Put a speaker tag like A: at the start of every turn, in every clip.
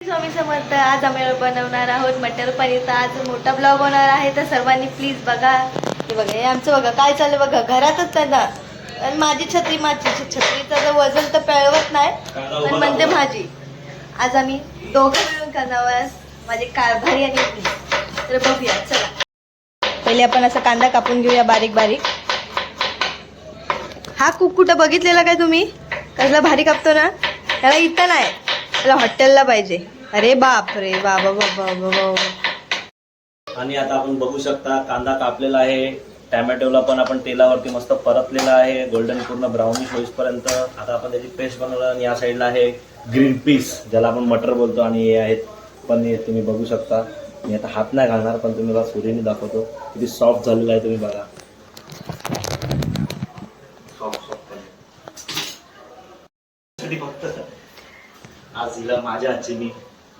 A: स्वामी समर्थ आज आम्ही बनवणार आहोत. मटर पनीर तर आज मोठा ब्लॉग होणार आहे. तर सर्वांनी प्लीज बघा. हे बघा हे आमचं बघा. काय चाललं बघा? घरातच त्यांना. आणि माझी छत्री माझी छत्रीचं जर वजन तर पळवत नाही पण म्हणते माझी. आज आम्ही दोघं मिळून करणार माझे कारभारी आणि मी तर बघूया चला. पहिले आपण असा कांदा कापून घेऊया बारीक बारीक. हा कुक कुठं बघितलेला काय तुम्ही? कसला भारी कापतो ना? त्याला इथं नाही. त्याला हॉटेलला पाहिजे. अरे बाप रे बाबा बाबा बाबा
B: आणि आता आपण बघू शकता कांदा कापलेला आहे टॅमॅटोला पण आपण तेलावरती मस्त परतलेला आहे गोल्डन पूर्ण ब्राउनिश होईपर्यंत. आता आपण त्याची पेस्ट बनवलं आणि या साईडला आहे ग्रीन पीस ज्याला आपण मटर बोलतो आणि हे आहेत. पनीर तुम्ही बघू शकता. मी आता हात नाही घालणार पण तुम्ही मला सुरीने दाखवतो. किती सॉफ्ट झालेला आहे तुम्ही बघा सॉफ्ट सॉफ्ट पनीर फक्त आज हिला माझ्या हातची मी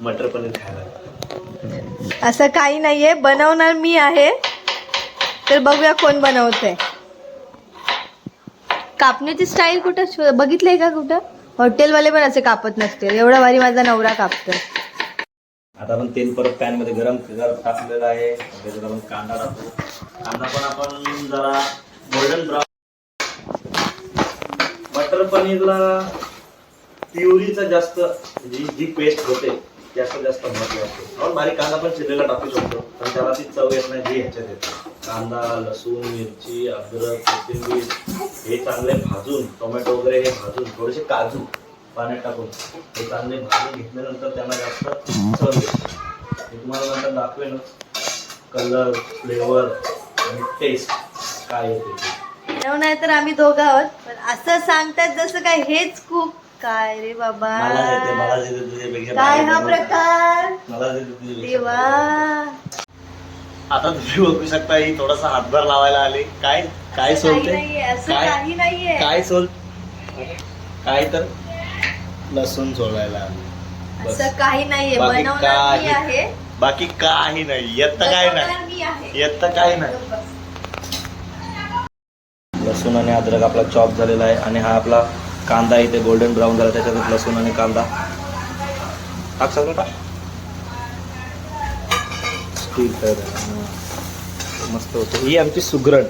B: मटर पनीर खायला.
A: असं काही नाहीये. बनवणार मी आहे. तर बघूया कोण बनवतंय. कापण्याची स्टाईल कुठं बघितलंय का कुठं? हॉटेलवाले पण असे कापत नसतील. एवढा भारी माझा नवरा कापतोय.
B: आता आपण तेल परत पॅनमध्ये गरम टाकलेलं आहे. त्याच्यात आपण कांदा टाकू. कांदा पण आपण जरा गोल्डन ब्राऊन बटर पनीरला प्युरीचा जास्त म्हणजे जी जी पेस्ट होते जास्त जास्त महत्त्व असते. आपण बारीक कांदा पण चिरलेला टाकू शकतो पण त्याला ती चव येत नाही जी ह्याच्यात येते. कांदा लसूण मिरची अद्रक कोथिंबीर हे चांगले भाजून टोमॅटो वगैरे हे भाजून थोडेसे काजू पाण्यात टाकून हे चांगले भाजून घेतल्यानंतर त्यांना जास्त चव येते. मी तुम्हाला नंतर दाखवेनच कलर फ्लेवर आणि टेस्ट काय येते
A: नाही तर आम्ही दोघं आहोत पण असं सांगतात जसं काय हेच खूप काय रे बाबा?
B: मला येते मला येते तुझ्यापेक्षा
A: काय हा. प्रकार?
B: मला येते तुझ्यापेक्षा
A: देवा.
B: बाहेर. आता तुम्ही बघू शकता ही थोडासा हातभार लावायला आली. काय काय
A: काही
B: सोलते?
A: नाहीये असं
B: काय
A: काही नाहीये.
B: काय सोल काय तर? लसूण सोलायला आली. बस.
A: असं काही नाहीये
B: बाकी
A: बनवणार मी
B: काही-
A: आहे.
B: बाकी काही नाही. येत काय नाही.
A: बनवणार मी आहे.
B: येत काय नाही. लसूण आणि अद्रक आपला चॉप झालेला आहे आणि हा आपला कांदा इथे गोल्डन ब्राऊन झाला त्याच्यात लसूण आणि कांदा. टाक सगळं टाक. ठीक आहे. मस्त होते. ही आमची सुगरण.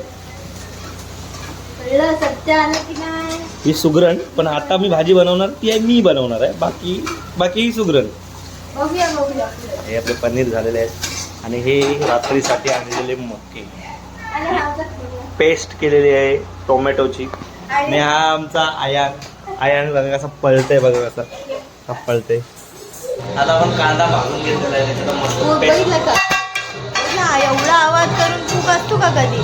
B: ही सुगरण पण आता मी भाजी बनवणार ती आहे मी बनवणार आहे. बाकी बाकी ही सुगरण. हे आपले पनीर झालेले आहेत. आणि हे रात्रीसाठी आणलेले मक्के. पेस्ट केलेली आहे टोमॅटोची. आणि हा आमचा आयान आयान बघा कसा पळतंय बघा कसा. कसा पळतंय. आता आपण कांदा भाजून घेतलेला आहे त्याच्यात मस्त
A: तू
B: पेस्ट.
A: बघितलं का? बघितलं, एवढा आवाज करून तू असतो का कधी?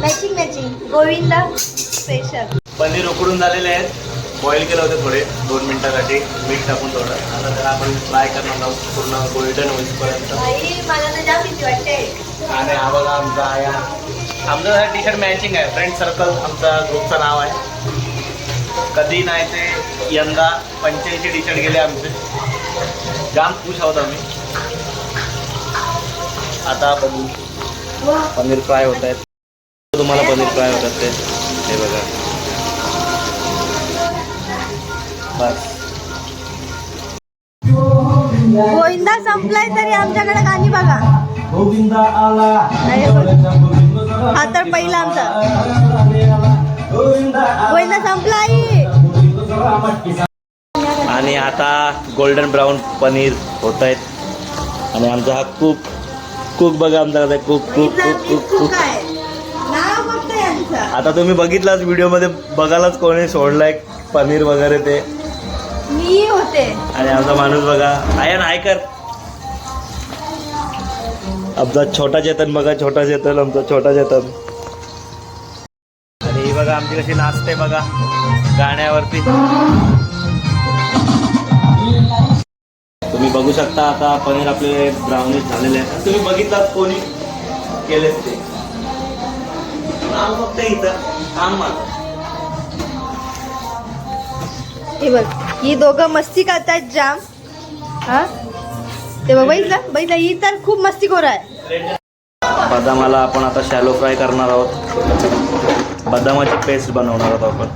A: Matching matching Govinda special
B: paneer उकडून झालेले आहेत. बॉईल केलं होतं थोडे दोन मिनिटासाठी. मीठ टाकून थोडं. आता त्याला आपण फ्राय करणार आहोत. पूर्ण गोल्डन होईपर्यंत.
A: आई मला तर जाम भीती वाटते.
B: आणि हा बघा आमचा आया आमचं टी शर्ट मॅचिंग आहे. फ्रेंड सर्कल आमचा ग्रुपचं नाव आहे. कधी नाही ते यंदा पंच्याऐंशी टी शर्ट गेले आमचे. जाम खुश आहोत आम्ही. आता बघू. पनीर फ्राय होत आहेत. तुम्हाला पनीर फ्राय होतात ते हे बघा. बस.
A: गोविंदा संपलाय तरी आमच्याकडे गाणी बघा.
B: गोविंदा आला.
A: हा तर पहिला आमचा. गोविंदा संपला
B: आणि आता गोल्डन ब्राऊन पनीर होत आहेत आणि आमचा हा कुक कुक बघा आमचा कसा cook cook cook cook cook
A: काय नाव फक्त यांचं.
B: आता तुम्ही बघितलाच व्हिडिओमध्ये बघायलाच कोणी सोडलाय पनीर वगैरे ते.
A: मी होते.
B: आणि आमचा माणूस बघा. आयन हाय कर आमचा छोटा चेतन बघा छोटा चेतन आमचा छोटा चेतन. आणि ही बघा आमची कशी नाचते बघा गाण्यावरती. तुम्ही बघू शकता आता पनीर आपले ब्राउनिश झालेले आहेत. तुम्ही बघितलात कोणी केलेत ते? नाव फक्त इथं काम माझं
A: हे बघ ही दोघं मस्ती करतायत जाम. हा? तेव्हा बघितलं बघितलं ही तर खूप मस्ती आहे.
B: बदामाला आपण आता शॅलो फ्राय करणार आहोत. बदामाची पेस्ट बनवणार आहोत आपण.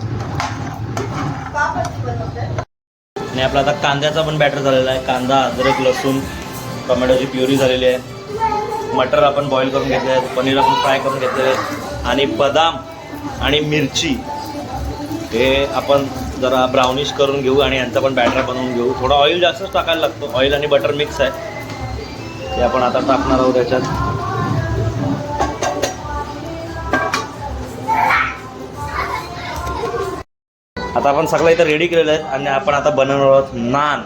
B: आणि आपला आता कांद्याचा पण बॅटर झालेला आहे. कांदा अद्रक लसूण टोमॅटोची प्युरी झालेली आहे. मटर आपण बॉईल करून घेतले आहेत. पनीर आपण फ्राय करून घेतले आहे आणि बदाम आणि मिरची हे आपण जरा ब्राउनिश करून घेऊ आणि यांचा पण बॅटर बनवून घेऊ. थोडं ऑइल जास्तच टाकायला लागतो. ऑइल आणि बटर मिक्स आहे. ते आपण आता टाकणार आहोत त्याच्यात आता आपण सगळं इथं रेडी केलेलं आहे आणि आपण आता बनवणार आहोत नान.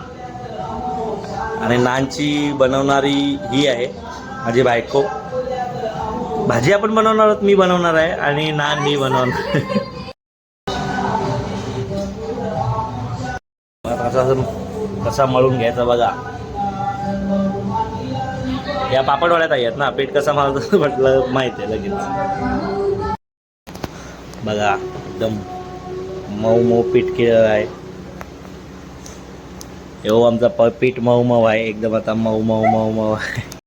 B: आणि नानची बनवणारी ही आहे माझी बायको. भाजी आपण बनवणार आहोत मी बनवणार आहे आणि नान मी बनवणार अजून कसा मळून घ्यायचा बघा. या पापडवाड्यात आहेत ना पीठ कसा मारतो म्हटलं माहिती आहे लगेच. बघा एकदम मऊ मऊ पीठ केलेलं आहे. हो आमचा प पीठ मऊ मऊ आहे. एकदम आता मऊ मऊ मऊ मऊ आहे.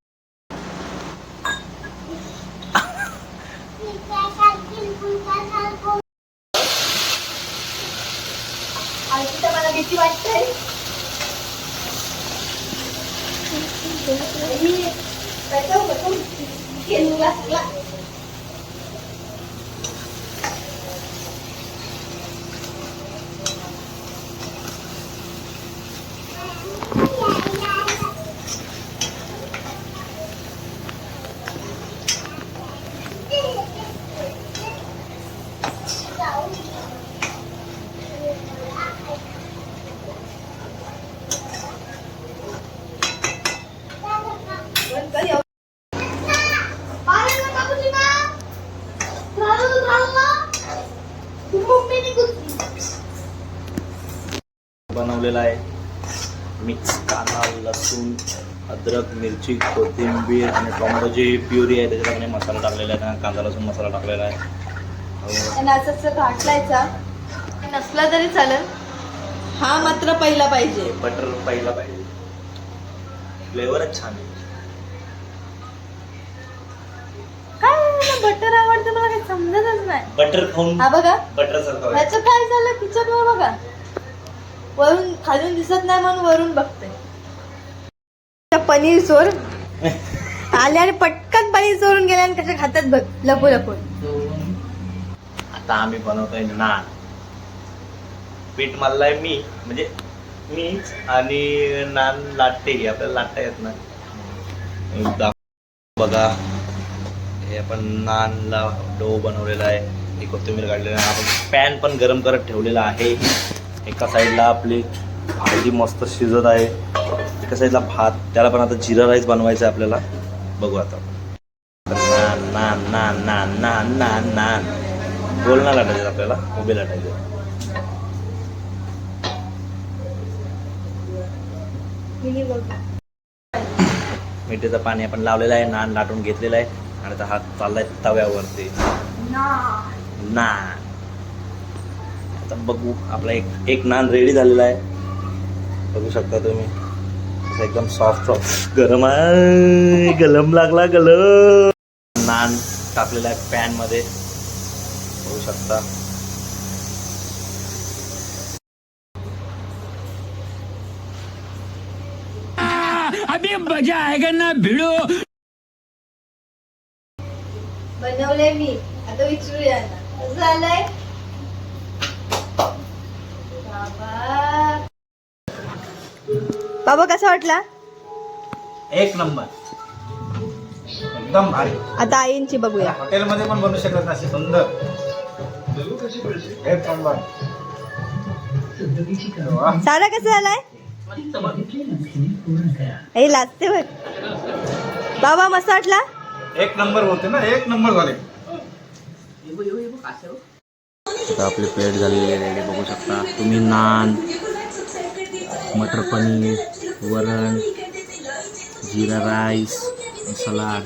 A: 快走快走给你了行了
B: बनवलेला आहे. मिक्स कांदा लसूण अद्रक मिरची कोथिंबीर आणि टोमॅटोची प्युरी आहे त्याच्यामध्ये मसाला टाकलेला आहे. कांदा लसूण मसाला टाकलेला आहे.
A: घाटलायचा नसला तरी चालेल. हा मात्र पहिला पाहिजे.
B: बटर पहिला पाहिजे. फ्लेवरच छान आहे.
A: बटर आवडतं मला काही समजतच नाही.
B: बटर खाऊन
A: हा बघा.
B: बटर सारखं
A: ह्याचं काय झालं? किचनवर बघा. वरून खालून दिसत नाही म्हणून वरून बघते. पनीर चोर आले आणि पटकन पनीर चोरून गेले आणि कशा खातात बघ. लपू लपून
B: आता आम्ही बनवतोय नान. पीठ मल्लाय मी. म्हणजे मीच आणि नान लाटते आपल्याला लाटता येत ना बघा. हे आपण नानला डो बनवलेला आहे. हे कोथिंबीर काढलेला आहे. आपण पॅन पण गरम करत ठेवलेला आहे. एका साईडला आपली भाजी मस्त शिजत आहे. एका साईडला भात. त्याला पण आता जिरा राईस बनवायचा आहे आपल्याला. बघू आता. नान नान नान नान नान नान नान. गोल ना लाटायचे आपल्याला. उभे लाटायचे. मिठीचं पाणी आपण लावलेलं आहे. नान लाटून घेतलेलं आहे. आणि आता हात चाललाय तव्यावरती. नान आता बघू आपला एक एक नान रेडी झालेला आहे. बघू शकता तुम्ही. असं एकदम सॉफ्ट सॉफ्ट गरम आहे. गलम लागला गलम. नान टाकलेला आहे पॅनमध्ये. बघू शकता.
C: अभी मजा आएगा ना भिड़ो।
A: बनवलंय मी. आता विचारूया कसं झालंय? बाबा. बाबा कसा वाटला?
D: एक नंबर. एकदम भारी.
A: आता आईंची बघूया.
D: हॉटेलमध्ये पण बनवू शकत नाही अशी सुंदर. एक नंबर. वा.
A: सारा कसा झालाय? हे लाजते बघ. बाबा मस्त वाटला?
D: एक नंबर होते ना एक नंबर झाले.
B: आता आपली प्लेट झालेली आहे रेडी बघू शकता. तुम्ही नान मटर पनीर वरण जिरा राईस सलाड